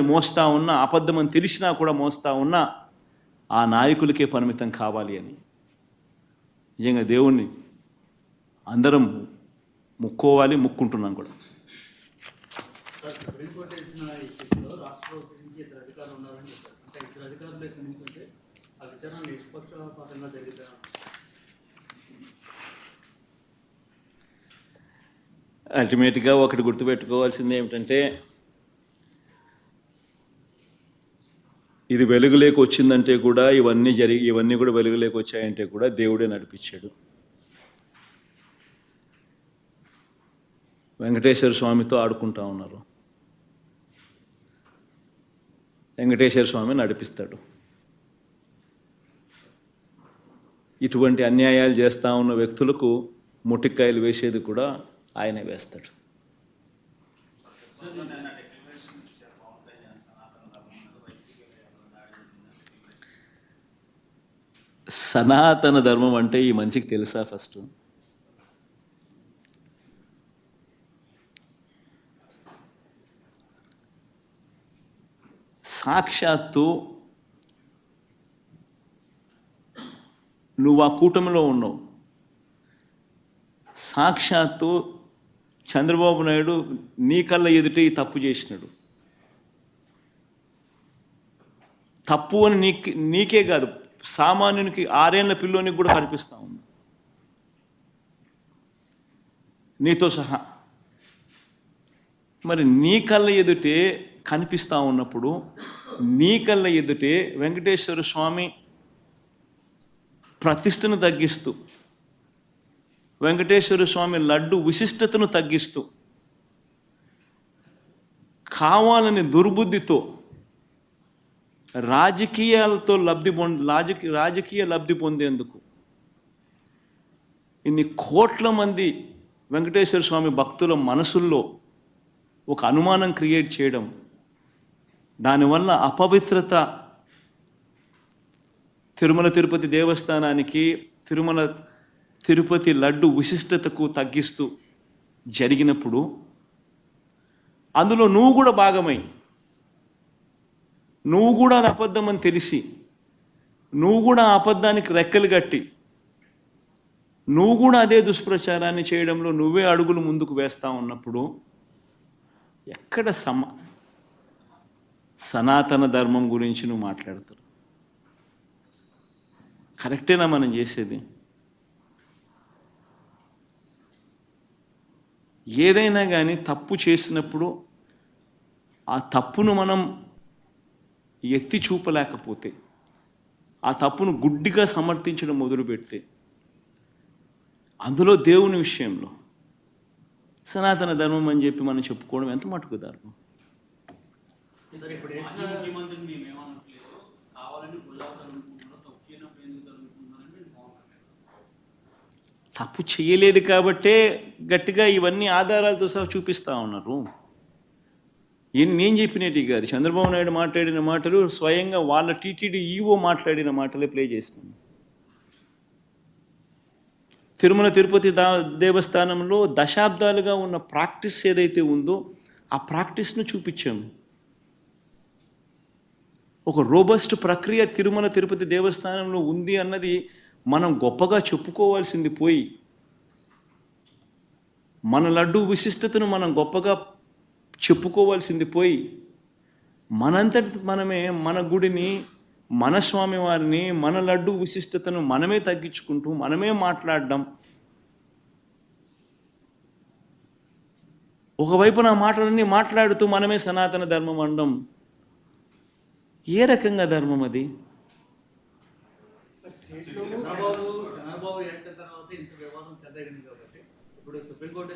మోస్తా ఉన్నా అబద్ధమని తెలిసినా కూడా మోస్తా ఉన్నా ఆ నాయకులకే పరిమితం కావాలి అని. నిజంగా దేవుణ్ణి అందరం ముక్కోవాలి ముక్కుంటున్నాం కూడా. అల్టిమేట్గా ఒకటి గుర్తుపెట్టుకోవాల్సింది ఏమిటంటే ఇది వెలుగులేకి వచ్చిందంటే కూడా ఇవన్నీ జరిగి ఇవన్నీ కూడా వెలుగులేకి వచ్చాయంటే కూడా దేవుడే నడిపించాడు. వెంకటేశ్వర స్వామితో ఆడుకుంటా ఉన్నారు. వెంకటేశ్వర స్వామి నడిపిస్తాడు. ఇటువంటి అన్యాయాలు చేస్తూ ఉన్న వ్యక్తులకు ముటిక్కాయలు వేసేది కూడా ఆయనే వేస్తాడు. సనాతన ధర్మం అంటే ఈ మనిషికి తెలుసా ఫస్ట్ సాక్షాత్తు నువ్వు ఆ కూటమిలో ఉన్నావు. సాక్షాత్తు చంద్రబాబు నాయుడు నీ కళ్ళ ఎదుట ఈ తప్పు చేసినాడు. తప్పు అని నీకే కాదు సామాన్యునికి ఆరేళ్ళ పిల్లోనికి కూడా కనిపిస్తూ ఉంది. నీతో సహా. మరి నీ కళ్ళ ఎదుటే కనిపిస్తూ ఉన్నప్పుడు నీ కళ్ళ ఎదుటే వెంకటేశ్వర స్వామి ప్రతిష్టను తగ్గిస్తూ వెంకటేశ్వర స్వామి లడ్డు విశిష్టతను తగ్గిస్తూ కావాలని దుర్బుద్ధితో రాజకీయాలతో లబ్ధి పొంది రాజకీయ రాజకీయ లబ్ధి పొందేందుకు ఇన్ని కోట్ల మంది వెంకటేశ్వర స్వామి భక్తుల మనసుల్లో ఒక అనుమానం క్రియేట్ చేయడం దానివల్ల అపవిత్రత తిరుమల తిరుపతి దేవస్థానానికి తిరుమల తిరుపతి లడ్డు విశిష్టతకు తగ్గిస్తూ జరిగినప్పుడు అందులో నువ్వు కూడా భాగమై నువ్వు కూడా అది అబద్ధం అని తెలిసి నువ్వు కూడా ఆ అబద్ధానికి రెక్కలు కట్టి నువ్వు కూడా అదే దుష్ప్రచారాన్ని చేయడంలో నువ్వే అడుగులు ముందుకు వేస్తా ఉన్నప్పుడు ఎక్కడ సమ సనాతన ధర్మం గురించి నువ్వు మాట్లాడతారు కరెక్టేనా మనం చేసేది? ఏదైనా కానీ తప్పు చేసినప్పుడు ఆ తప్పును మనం ఎత్తి చూపలేకపోతే ఆ తప్పును గుడ్డిగా సమర్థించడం మొదలు పెడితే అందులో దేవుని విషయంలో సనాతన ధర్మం అని చెప్పి మనం చెప్పుకోవడం ఎంత మటుకు ధర్మం? తప్పు చేయలేదు కాబట్టే గట్టిగా ఇవన్నీ ఆధారాలతో సహా చూపిస్తా ఉన్నారు. ఈయన నేను చెప్పినట్టు కాదు. చంద్రబాబు నాయుడు మాట్లాడిన మాటలు స్వయంగా వాళ్ళ టీటీడీ ఈవో మాట్లాడిన మాటలే ప్లే చేస్తున్నాను తిరుమల తిరుపతి దా దేవస్థానంలో దశాబ్దాలుగా ఉన్న ప్రాక్టీస్ ఏదైతే ఉందో ఆ ప్రాక్టీస్ను చూపించాము. ఒక రోబస్ట్ ప్రక్రియ తిరుమల తిరుపతి దేవస్థానంలో ఉంది అన్నది మనం గొప్పగా చెప్పుకోవాల్సింది పోయి మన లడ్డు విశిష్టతను మనం గొప్పగా చెప్పుకోవాల్సింది పోయి మనంతటి మనమే మన గుడిని మన స్వామి వారిని మన లడ్డు విశిష్టతను మనమే తగ్గించుకుంటూ మనమే మాట్లాడడం. ఒకవైపు నా మాటలన్నీ మాట్లాడుతూ మనమే సనాతన ధర్మం అనడం ఏ రకంగా ధర్మం అది? చంద్రబాబు చంద్రబాబు తర్వాత ఇంత వివాదం చెందగింది కాబట్టి ఇప్పుడు సుప్రీంకోర్టు